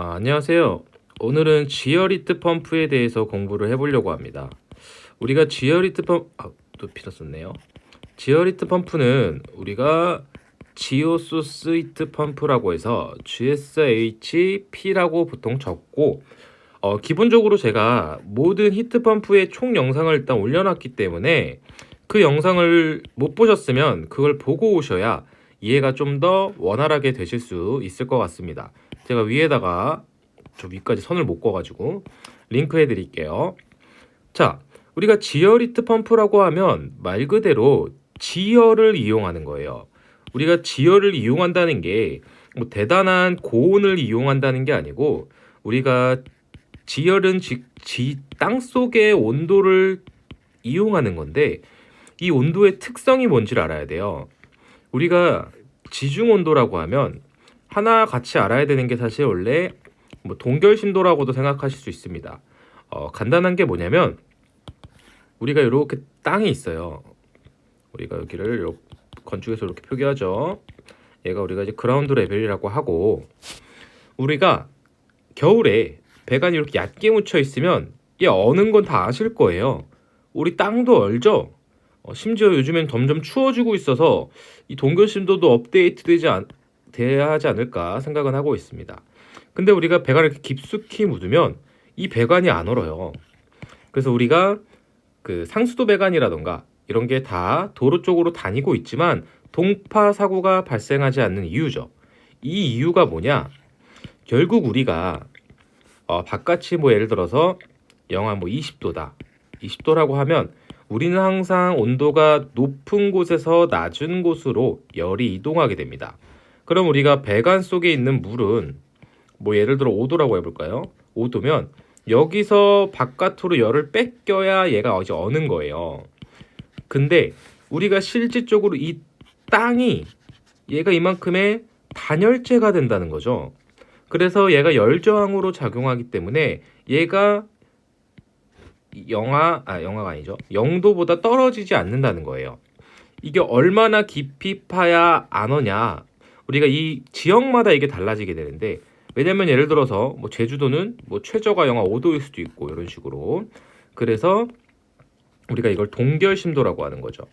아, 안녕하세요. 오늘은 지어리트 펌프에 대해서 공부를 해보려고 합니다. 우리가 지어리트 펌프, 아, 또 필요했네요. 지어리트 펌프는 우리가 지오스 스위트 펌프라고 해서 GSHP라고 보통 적고, 어, 기본적으로 제가 모든 히트 펌프의 총 영상을 일단 올려놨기 때문에 그 영상을 못 보셨으면 그걸 보고 오셔야 이해가 좀 더 원활하게 되실 수 있을 것 같습니다. 제가 위에다가 저 위까지 선을 묶어가지고 링크 해 드릴게요. 자, 우리가 지어리트 펌프라고 하면 말 그대로 지열을 이용하는 거예요. 우리가 지열을 이용한다는 게 뭐 대단한 고온을 이용한다는 게 아니고 우리가 지열은 지, 지, 땅 속의 온도를 이용하는 건데 이 온도의 특성이 뭔지를 알아야 돼요. 우리가 지중 온도라고 하면 하나 같이 알아야 되는 게 사실 원래 뭐 동결심도라고도 생각하실 수 있습니다. 어, 간단한 게 뭐냐면 우리가 이렇게 땅이 있어요. 우리가 여기를 이렇게 건축에서 이렇게 표기하죠. 얘가 우리가 이제 그라운드 레벨이라고 하고 우리가 겨울에 배관이 이렇게 얕게 묻혀 있으면 얘 어는 건 다 아실 거예요. 우리 땅도 얼죠. 어, 심지어 요즘엔 점점 추워지고 있어서 이 동결심도도 업데이트되지 않, 돼야 하지 않을까 생각은 하고 있습니다. 근데 우리가 배관을 이렇게 깊숙이 묻으면 이 배관이 안 얼어요. 그래서 우리가 그 상수도 배관이라던가 이런 게 다 도로 쪽으로 다니고 있지만 동파 사고가 발생하지 않는 이유죠. 이 이유가 뭐냐? 결국 우리가 어, 바깥이 뭐 예를 들어서 영하 뭐 20도다. 20도라고 하면 우리는 항상 온도가 높은 곳에서 낮은 곳으로 열이 이동하게 됩니다. 그럼 우리가 배관 속에 있는 물은 뭐 예를 들어 5도라고 해볼까요? 5도면 여기서 바깥으로 열을 뺏겨야 얘가 이제 어는 거예요. 근데 우리가 실질적으로 이 땅이 얘가 이만큼의 단열재가 된다는 거죠. 그래서 얘가 열저항으로 작용하기 때문에 얘가 영하 아 영하가 아니죠. 0도보다 떨어지지 않는다는 거예요. 이게 얼마나 깊이 파야 안 오냐? 우리가 이 지역마다 이게 달라지게 되는데 왜냐면 예를 들어서 뭐 제주도는 뭐 최저가 영하 5도일 수도 있고 이런 식으로 그래서 우리가 이걸 동결 심도라고 하는 거죠.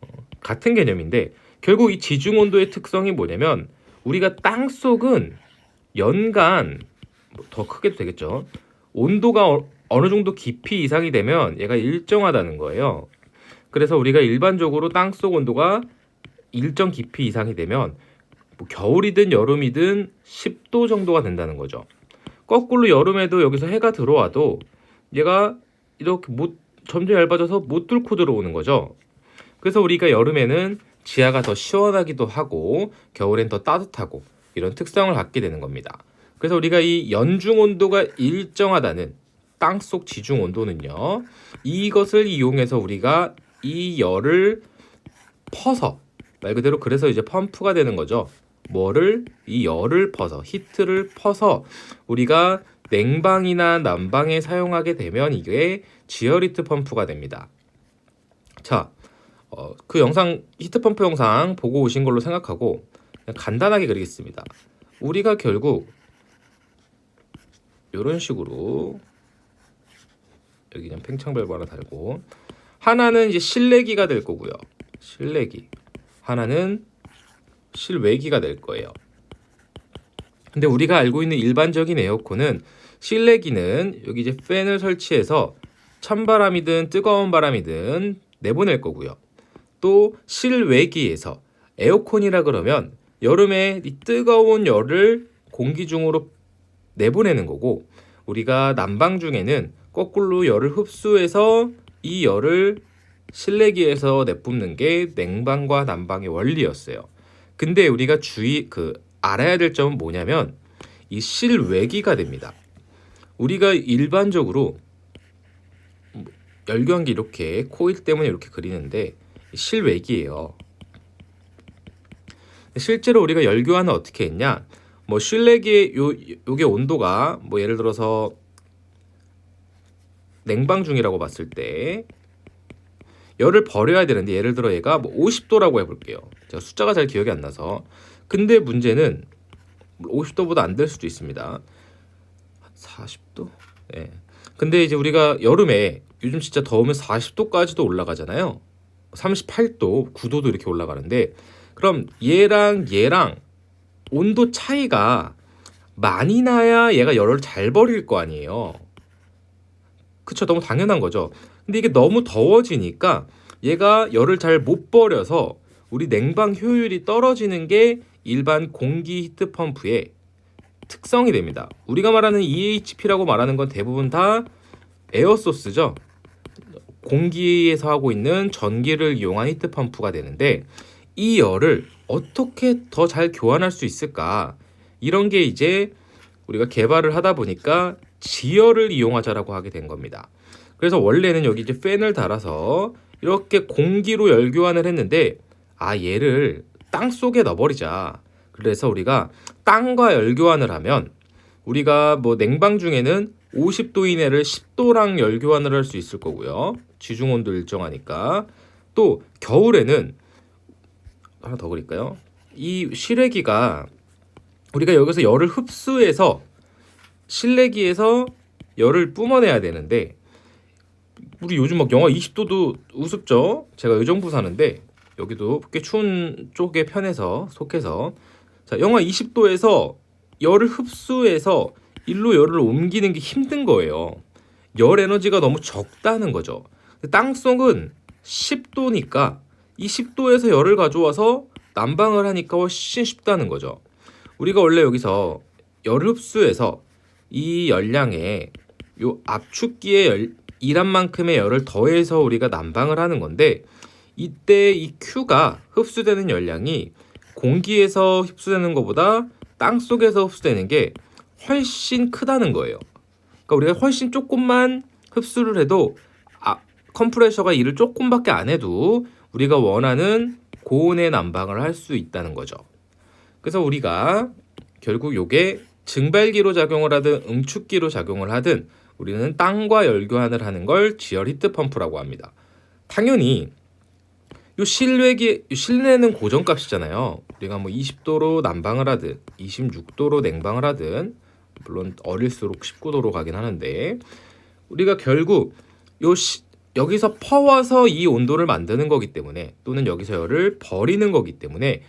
어, 같은 개념인데 결국 이 지중 온도의 특성이 뭐냐면 우리가 땅 속은 연간 뭐더 크게도 되겠죠. 온도가 어, 어느 정도 깊이 이상이 되면 얘가 일정하다는 거예요. 그래서 우리가 일반적으로 땅 속 온도가 일정 깊이 이상이 되면 뭐 겨울이든 여름이든 10도 정도가 된다는 거죠. 거꾸로 여름에도 여기서 해가 들어와도 얘가 이렇게 못 점점 얇아져서 못 뚫고 들어오는 거죠. 그래서 우리가 여름에는 지하가 더 시원하기도 하고 겨울엔 더 따뜻하고 이런 특성을 갖게 되는 겁니다. 그래서 우리가 이 연중 온도가 일정하다는 땅속 지중 온도는요. 이것을 이용해서 우리가 이 열을 퍼서 말 그대로 그래서 이제 펌프가 되는 거죠. 뭐를 이 열을 퍼서 히트를 퍼서 우리가 냉방이나 난방에 사용하게 되면 이게 지어리트 펌프가 됩니다. 자, 어, 그 영상 히트 펌프 영상 보고 오신 걸로 생각하고 간단하게 그리겠습니다. 우리가 결국 이런 식으로 여기 그냥 팽창 밸브 하나 달고 하나는 이제 실내기가 될 거고요. 실내기. 하나는 실외기가 될 거예요. 근데 우리가 알고 있는 일반적인 에어컨은 실내기는 여기 이제 팬을 설치해서 찬바람이든 뜨거운 바람이든 내보낼 거고요. 또 실외기에서 에어컨이라 그러면 여름에 이 뜨거운 열을 공기 중으로 내보내는 거고 우리가 난방 중에는 거꾸로 열을 흡수해서 이 열을 실내기에서 내뿜는 게 냉방과 난방의 원리였어요. 근데 우리가 주의 그 알아야 될 점은 뭐냐면 이 실외기가 됩니다. 우리가 일반적으로 열교환기 이렇게 코일 때문에 이렇게 그리는데 실외기예요. 실제로 우리가 열교환은 어떻게 했냐? 뭐 실내기의 요 요게 온도가 뭐 예를 들어서 냉방 중이라고 봤을 때 열을 버려야 되는데 예를 들어 얘가 뭐 50도라고 해볼게요. 제가 숫자가 잘 기억이 안 나서 근데 문제는 50도보다 안 될 수도 있습니다. 40도? 예. 근데 이제 우리가 여름에 요즘 진짜 더우면 40도까지도 올라가잖아요. 38도, 9도도 이렇게 올라가는데 그럼 얘랑 얘랑 온도 차이가 많이 나야 얘가 열을 잘 버릴 거 아니에요. 그쵸? 너무 당연한 거죠. 근데 이게 너무 더워지니까 얘가 열을 잘 못 버려서 우리 냉방 효율이 떨어지는 게 일반 공기 히트 펌프의 특성이 됩니다. 우리가 말하는 EHP라고 말하는 건 대부분 다 에어소스죠. 공기에서 하고 있는 전기를 이용한 히트 펌프가 되는데 이 열을 어떻게 더 잘 교환할 수 있을까? 이런 게 이제 우리가 개발을 하다 보니까 지열을 이용하자라고 하게 된 겁니다. 그래서 원래는 여기 이제 팬을 달아서 이렇게 공기로 열 교환을 했는데 아 얘를 땅 속에 넣어버리자. 그래서 우리가 땅과 열 교환을 하면 우리가 뭐 냉방 중에는 50도 이내를 10도랑 열 교환을 할 수 있을 거고요. 지중 온도 일정하니까 또 겨울에는 하나 더 그릴까요? 이 실외기가 우리가 여기서 열을 흡수해서 실내기에서 열을 뿜어내야 되는데 우리 요즘 막 영하 20도도 우습죠? 제가 의정부 사는데 여기도 꽤 추운 쪽에 편해서 속해서 자 영하 20도에서 열을 흡수해서 일로 열을 옮기는 게 힘든 거예요. 열 에너지가 너무 적다는 거죠. 땅속은 10도니까 이 10도에서 열을 가져와서 난방을 하니까 훨씬 쉽다는 거죠. 우리가 원래 여기서 열을 흡수해서 이 열량에 요 압축기의 열, 일한 만큼의 열을 더해서 우리가 난방을 하는 건데 이때 이 Q가 흡수되는 열량이 공기에서 흡수되는 것보다 땅 속에서 흡수되는 게 훨씬 크다는 거예요. 그러니까 우리가 훨씬 조금만 흡수를 해도 아, 컴프레셔가 일을 조금밖에 안 해도 우리가 원하는 고온의 난방을 할 수 있다는 거죠. 그래서 우리가 결국 요게 증발기로 작용을 하든 응축기로 작용을 하든 우리는 땅과 열 교환을 하는 걸 지열 히트 펌프라고 합니다. 당연히 요 실외기 실내는 고정값이잖아요. 우리가 뭐 20도로 난방을 하든 26도로 냉방을 하든 물론 어릴수록 19도로 가긴 하는데 우리가 결국 요 시, 여기서 퍼와서 이 온도를 만드는 거기 때문에 또는 여기서 열을 버리는 거기 때문에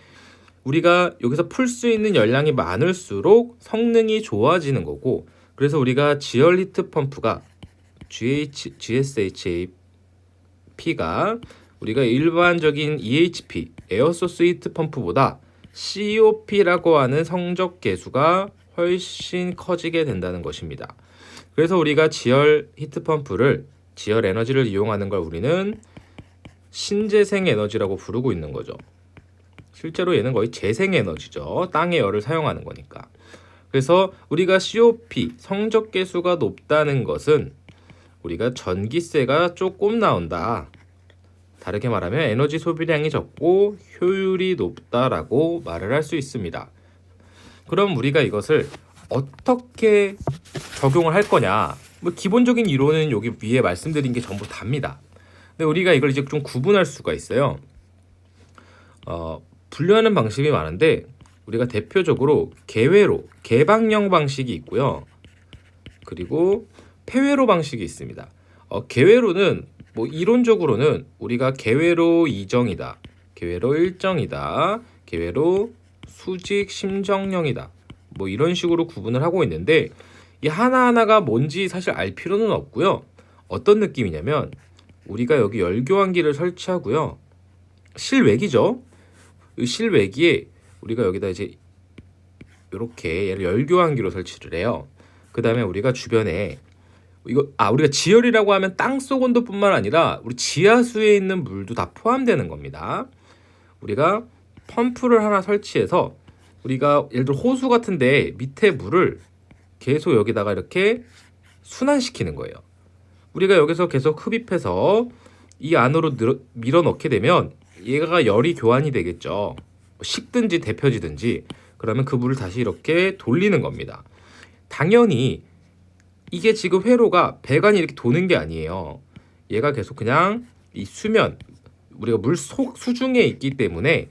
우리가 여기서 풀 수 있는 열량이 많을수록 성능이 좋아지는 거고 그래서 우리가 지열 히트 펌프가 GH, GSHAP가 우리가 일반적인 EHP 에어소스 히트 펌프보다 COP라고 하는 성적 계수가 훨씬 커지게 된다는 것입니다. 그래서 우리가 지열 히트 펌프를 지열 에너지를 이용하는 걸 우리는 신재생 에너지라고 부르고 있는 거죠. 실제로 얘는 거의 재생 에너지죠. 땅의 열을 사용하는 거니까. 그래서 우리가 COP 성적 계수가 높다는 것은 우리가 전기세가 조금 나온다. 다르게 말하면 에너지 소비량이 적고 효율이 높다라고 말을 할 수 있습니다. 그럼 우리가 이것을 어떻게 적용을 할 거냐? 뭐 기본적인 이론은 여기 위에 말씀드린 게 전부 답니다. 근데 우리가 이걸 이제 좀 구분할 수가 있어요. 어, 분류하는 방식이 많은데 우리가 대표적으로 개회로 개방형 방식이 있고요. 그리고 폐회로 방식이 있습니다. 어, 개회로는 뭐 이론적으로는 우리가 개회로 이정이다, 개회로 일정이다, 개회로 수직 심정령이다. 뭐 이런 식으로 구분을 하고 있는데 이 하나하나가 뭔지 사실 알 필요는 없고요. 어떤 느낌이냐면 우리가 여기 열교환기를 설치하고요. 실외기죠. 이 실외기에 우리가 여기다 이제 이렇게 얘를 열교환기로 설치를 해요. 그 다음에 우리가 주변에 이거 아 우리가 지열이라고 하면 땅속 온도뿐만 아니라 우리 지하수에 있는 물도 다 포함되는 겁니다. 우리가 펌프를 하나 설치해서 우리가 예를 들어 호수 같은데 밑에 물을 계속 여기다가 이렇게 순환시키는 거예요. 우리가 여기서 계속 흡입해서 이 안으로 밀어 넣게 되면 얘가 열이 교환이 되겠죠. 식든지 데펴지든지 그러면 그 물을 다시 이렇게 돌리는 겁니다. 당연히 이게 지금 회로가 배관이 이렇게 도는 게 아니에요. 얘가 계속 그냥 이 수면 우리가 물 속 수중에 있기 때문에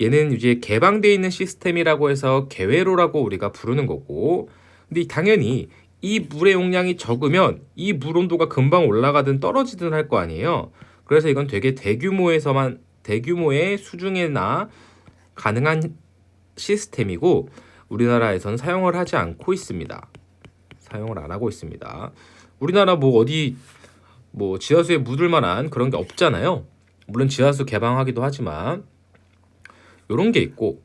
얘는 이제 개방되어 있는 시스템이라고 해서 개회로라고 우리가 부르는 거고 근데 당연히 이 물의 용량이 적으면 이 물 온도가 금방 올라가든 떨어지든 할 거 아니에요. 그래서 이건 되게 대규모에서만 대규모의 수중에나 가능한 시스템이고 우리나라에선 사용을 하지 않고 있습니다. 사용을 안 하고 있습니다. 우리나라 뭐 어디 뭐 지하수에 묻을 만한 그런 게 없잖아요. 물론 지하수 개방하기도 하지만 이런 게 있고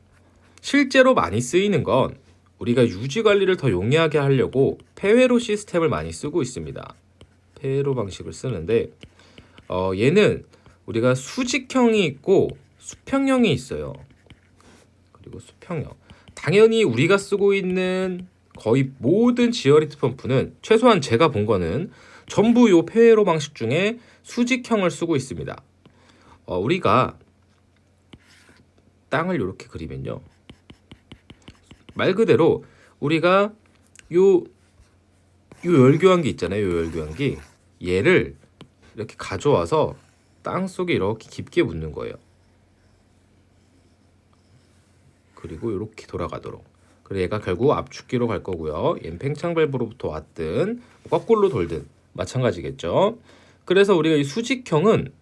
실제로 많이 쓰이는 건 우리가 유지 관리를 더 용이하게 하려고 폐회로 시스템을 많이 쓰고 있습니다. 폐회로 방식을 쓰는데 어, 얘는 우리가 수직형이 있고 수평형이 있어요. 그리고 수평형. 당연히 우리가 쓰고 있는 거의 모든 지어리트 펌프는 최소한 제가 본 거는 전부 요 폐회로 방식 중에 수직형을 쓰고 있습니다. 어, 우리가 땅을 이렇게 그리면요. 말 그대로 우리가 요, 요 열교환기 있잖아요. 요 열교환기. 얘를 이렇게 가져와서 땅 속에 이렇게 깊게 묻는 거예요. 그리고 이렇게 돌아가도록. 그리고 얘가 결국 압축기로 갈 거고요. 얘는 팽창 밸브로부터 왔든 거꾸로 돌든 마찬가지겠죠. 그래서 우리가 이 수직형은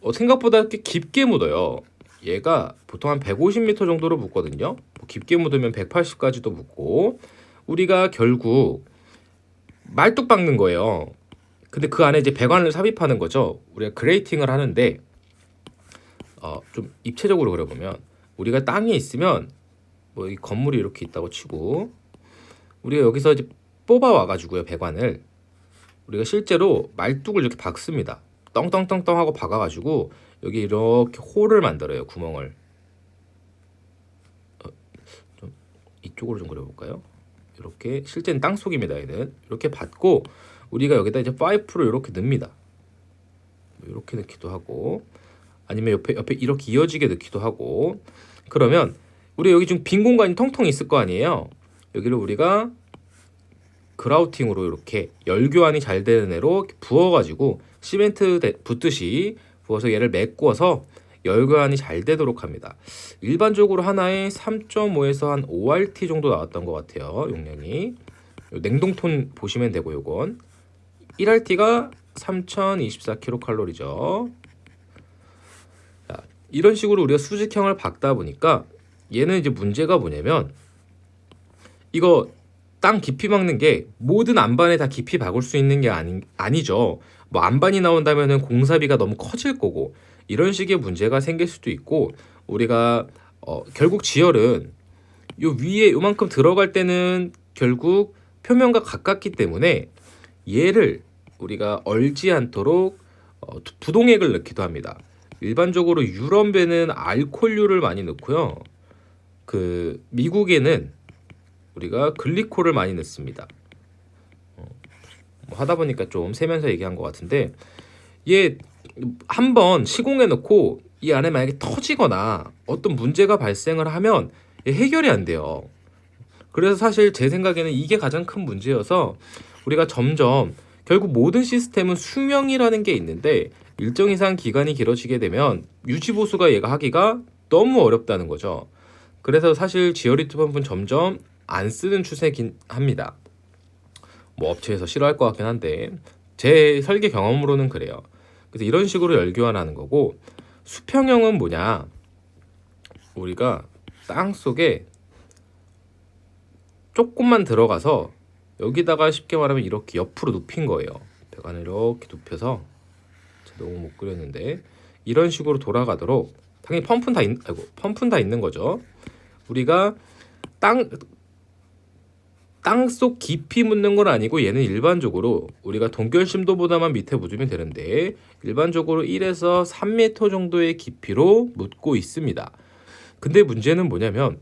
어, 생각보다 꽤 깊게 묻어요. 얘가 보통 한 150m 정도로 묻거든요. 뭐 깊게 묻으면 180까지도 묻고 우리가 결국 말뚝 박는 거예요. 근데 그 안에 이제 배관을 삽입하는 거죠. 우리가 그레이팅을 하는데 어, 좀 입체적으로 그려보면 우리가 땅에 있으면 뭐 이 건물이 이렇게 있다고 치고 우리가 여기서 이제 뽑아 와가지고요 배관을 우리가 실제로 말뚝을 이렇게 박습니다. 떵떵떵떵 하고 박아가지고 여기 이렇게 홀을 만들어요 구멍을. 어, 좀 이쪽으로 좀 그려볼까요? 이렇게 실제는 땅 속입니다. 얘는 이렇게 받고 우리가 여기다 이제 파이프를 이렇게 넣습니다. 이렇게 넣기도 하고 아니면 옆에 옆에 이렇게 이어지게 넣기도 하고 그러면 우리 여기 좀빈 공간이 텅텅 있을 거 아니에요. 여기를 우리가 그라우팅으로 이렇게 열교환이 잘 되는 애로 부어가지고 시멘트 대- 붓듯이 부어서 얘를 메꿔서 열교환이 잘 되도록 합니다. 일반적으로 하나에 3.5에서 한 5RT 정도 나왔던 것 같아요. 용량이 요 냉동톤 보시면 되고 요건 1RT가 3024kcal죠. 자, 이런 식으로 우리가 수직형을 박다 보니까 얘는 이제 문제가 뭐냐면 이거 땅 깊이 박는 게 모든 안반에 다 깊이 박을 수 있는 게 아니, 아니죠. 뭐 안반이 나온다면은 공사비가 너무 커질 거고 이런 식의 문제가 생길 수도 있고 우리가 어, 결국 지열은 요 위에 요만큼 들어갈 때는 결국 표면과 가깝기 때문에 얘를 우리가 얼지 않도록 어, 두- 부동액을 넣기도 합니다. 일반적으로 유럽에는 알코올류를 많이 넣고요. 그 미국에는 우리가 글리콜을 많이 넣습니다. 어, 뭐 하다 보니까 좀 세면서 얘기한 것 같은데 얘 한번 시공해 놓고 이 안에 만약에 터지거나 어떤 문제가 발생을 하면 얘 해결이 안 돼요. 그래서 사실 제 생각에는 이게 가장 큰 문제여서 우리가 점점 결국 모든 시스템은 수명이라는 게 있는데 일정 이상 기간이 길어지게 되면 유지 보수가 얘가 하기가 너무 어렵다는 거죠. 그래서 사실 지어리트 펌프는 점점 안 쓰는 추세긴 합니다. 뭐 업체에서 싫어할 것 같긴 한데 제 설계 경험으로는 그래요. 그래서 이런 식으로 열교환하는 거고 수평형은 뭐냐? 우리가 땅 속에 조금만 들어가서 여기다가 쉽게 말하면 이렇게 옆으로 눕힌 거예요. 배관을 이렇게 눕혀서 너무 못 그렸는데 이런 식으로 돌아가도록 당연히 펌프는 다 있, 아이고 펌프는 다 있는 거죠. 우리가 땅 땅속 깊이 묻는 건 아니고 얘는 일반적으로 우리가 동결 심도보다만 밑에 묻으면 되는데 일반적으로 1에서 3m 정도의 깊이로 묻고 있습니다. 근데 문제는 뭐냐면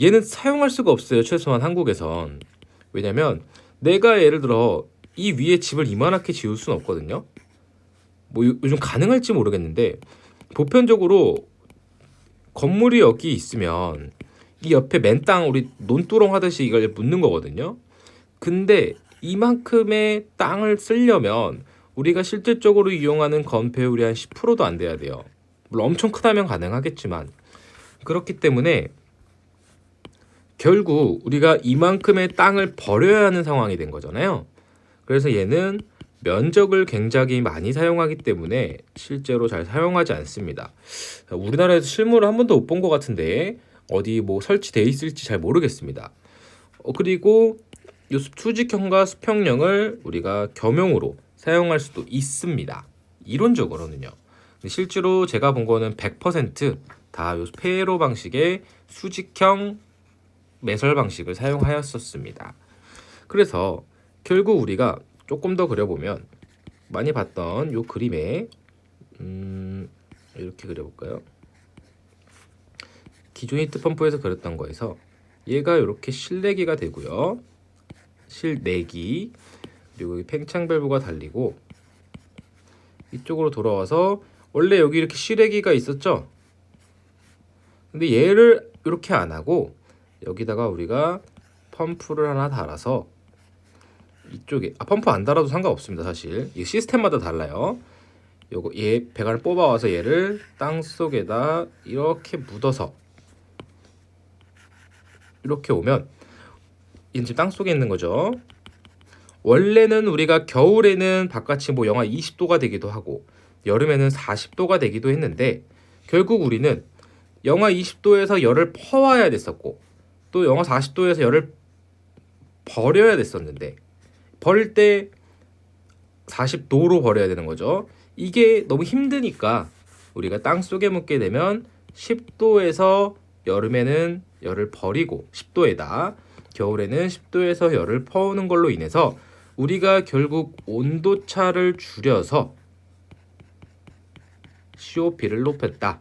얘는 사용할 수가 없어요. 최소한 한국에선. 왜냐면 내가 예를 들어 이 위에 집을 이만하게 지을 수는 없거든요. 뭐 요- 요즘 가능할지 모르겠는데 보편적으로 건물이 여기 있으면 이 옆에 맨 땅 우리 논두렁 하듯이 이걸 묻는 거거든요. 근데 이만큼의 땅을 쓰려면 우리가 실질적으로 이용하는 건폐율이 한 10%도 안 돼야 돼요. 물론 엄청 크다면 가능하겠지만 그렇기 때문에 결국 우리가 이만큼의 땅을 버려야 하는 상황이 된 거잖아요. 그래서 얘는 면적을 굉장히 많이 사용하기 때문에 실제로 잘 사용하지 않습니다. 우리나라에서 실물을 한 번도 못 본 것 같은데 어디 뭐 설치돼 있을지 잘 모르겠습니다. 어, 그리고 이 수직형과 수평형을 우리가 겸용으로 사용할 수도 있습니다. 이론적으로는요. 실제로 제가 본 거는 100%다 요 페로 방식의 수직형 매설 방식을 사용하였었습니다. 그래서 결국 우리가 조금 더 그려보면 많이 봤던 요 그림에 음, 이렇게 그려볼까요? 기존 히트 펌프에서 그렸던 거에서 얘가 이렇게 실내기가 되고요. 실내기 그리고 이 팽창 밸브가 달리고 이쪽으로 돌아와서 원래 여기 이렇게 실외기가 있었죠. 근데 얘를 이렇게 안 하고 여기다가 우리가 펌프를 하나 달아서 이쪽에 아 펌프 안 달아도 상관없습니다 사실. 이 시스템마다 달라요. 요거 얘 배관을 뽑아와서 얘를 땅 속에다 이렇게 묻어서 이렇게 오면 지금 땅 속에 있는 거죠. 원래는 우리가 겨울에는 바깥이 뭐 영하 20도가 되기도 하고 여름에는 40도가 되기도 했는데 결국 우리는 영하 20도에서 열을 퍼와야 됐었고 또 영하 40도에서 열을 버려야 됐었는데 버릴 때 40도로 버려야 되는 거죠. 이게 너무 힘드니까 우리가 땅 속에 묻게 되면 10도에서 여름에는 열을 버리고 10도에다 겨울에는 10도에서 열을 퍼오는 걸로 인해서 우리가 결국 온도 차를 줄여서 COP를 높였다.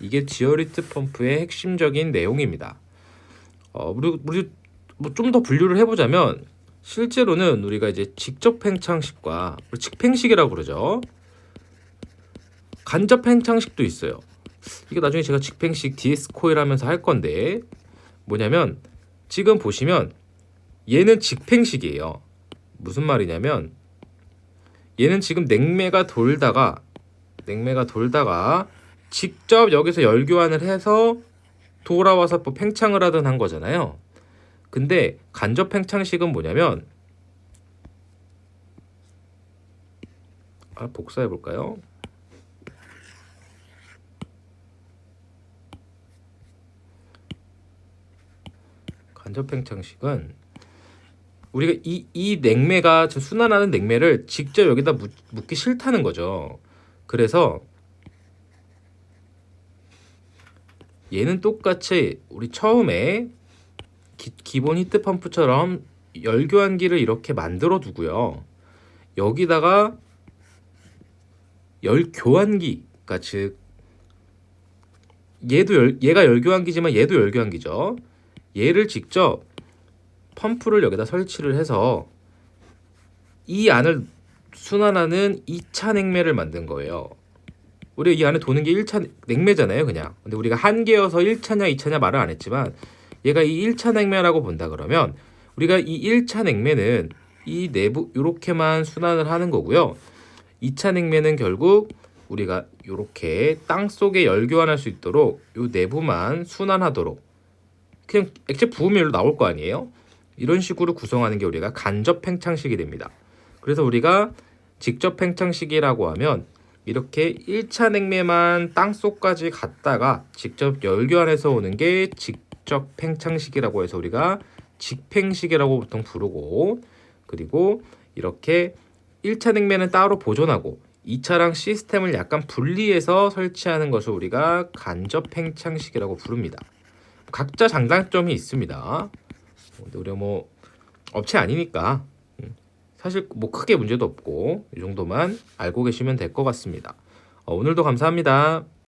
이게 지어리트 펌프의 핵심적인 내용입니다. 어, 우리 우리 뭐 좀 더 분류를 해보자면 실제로는 우리가 이제 직접 팽창식과 직팽식이라고 그러죠. 간접 팽창식도 있어요. 이게 나중에 제가 직팽식 DS 코일 하면서 할 건데 뭐냐면 지금 보시면 얘는 직팽식이에요. 무슨 말이냐면 얘는 지금 냉매가 돌다가 냉매가 돌다가 직접 여기서 열 교환을 해서 돌아와서 뭐 팽창을 하든 한 거잖아요. 근데 간접 팽창식은 뭐냐면 아 복사해 볼까요? 간접 팽창식은 우리가 이, 이 냉매가 저 순환하는 냉매를 직접 여기다 묻, 묻기 싫다는 거죠. 그래서 얘는 똑같이 우리 처음에 기, 본 히트 펌프처럼 열 교환기를 이렇게 만들어 두고요. 여기다가 열 교환기가 즉 얘도 열, 얘가 열 교환기지만 얘도 열 교환기죠. 얘를 직접 펌프를 여기다 설치를 해서 이 안을 순환하는 2차 냉매를 만든 거예요. 우리가 이 안에 도는 게 1차 냉매잖아요, 그냥. 근데 우리가 한 개여서 1차냐 2차냐 말을 안 했지만 얘가 이 1차 냉매라고 본다 그러면 우리가 이 1차 냉매는 이 내부 이렇게만 순환을 하는 거고요. 2차 냉매는 결국 우리가 이렇게 땅 속에 열 교환할 수 있도록 이 내부만 순환하도록 그냥 액체 부으면 나올 거 아니에요? 이런 식으로 구성하는 게 우리가 간접 팽창식이 됩니다. 그래서 우리가 직접 팽창식이라고 하면 이렇게 1차 냉매만 땅 속까지 갔다가 직접 열교환해서 오는 게 직 접 팽창식이라고 해서 우리가 직팽식이라고 보통 부르고 그리고 이렇게 1차 냉매는 따로 보존하고 2차랑 시스템을 약간 분리해서 설치하는 것을 우리가 간접 팽창식이라고 부릅니다. 각자 장단점이 있습니다. 우리가 뭐 업체 아니니까 음, 사실 뭐 크게 문제도 없고 이 정도만 알고 계시면 될 것 같습니다. 어, 오늘도 감사합니다.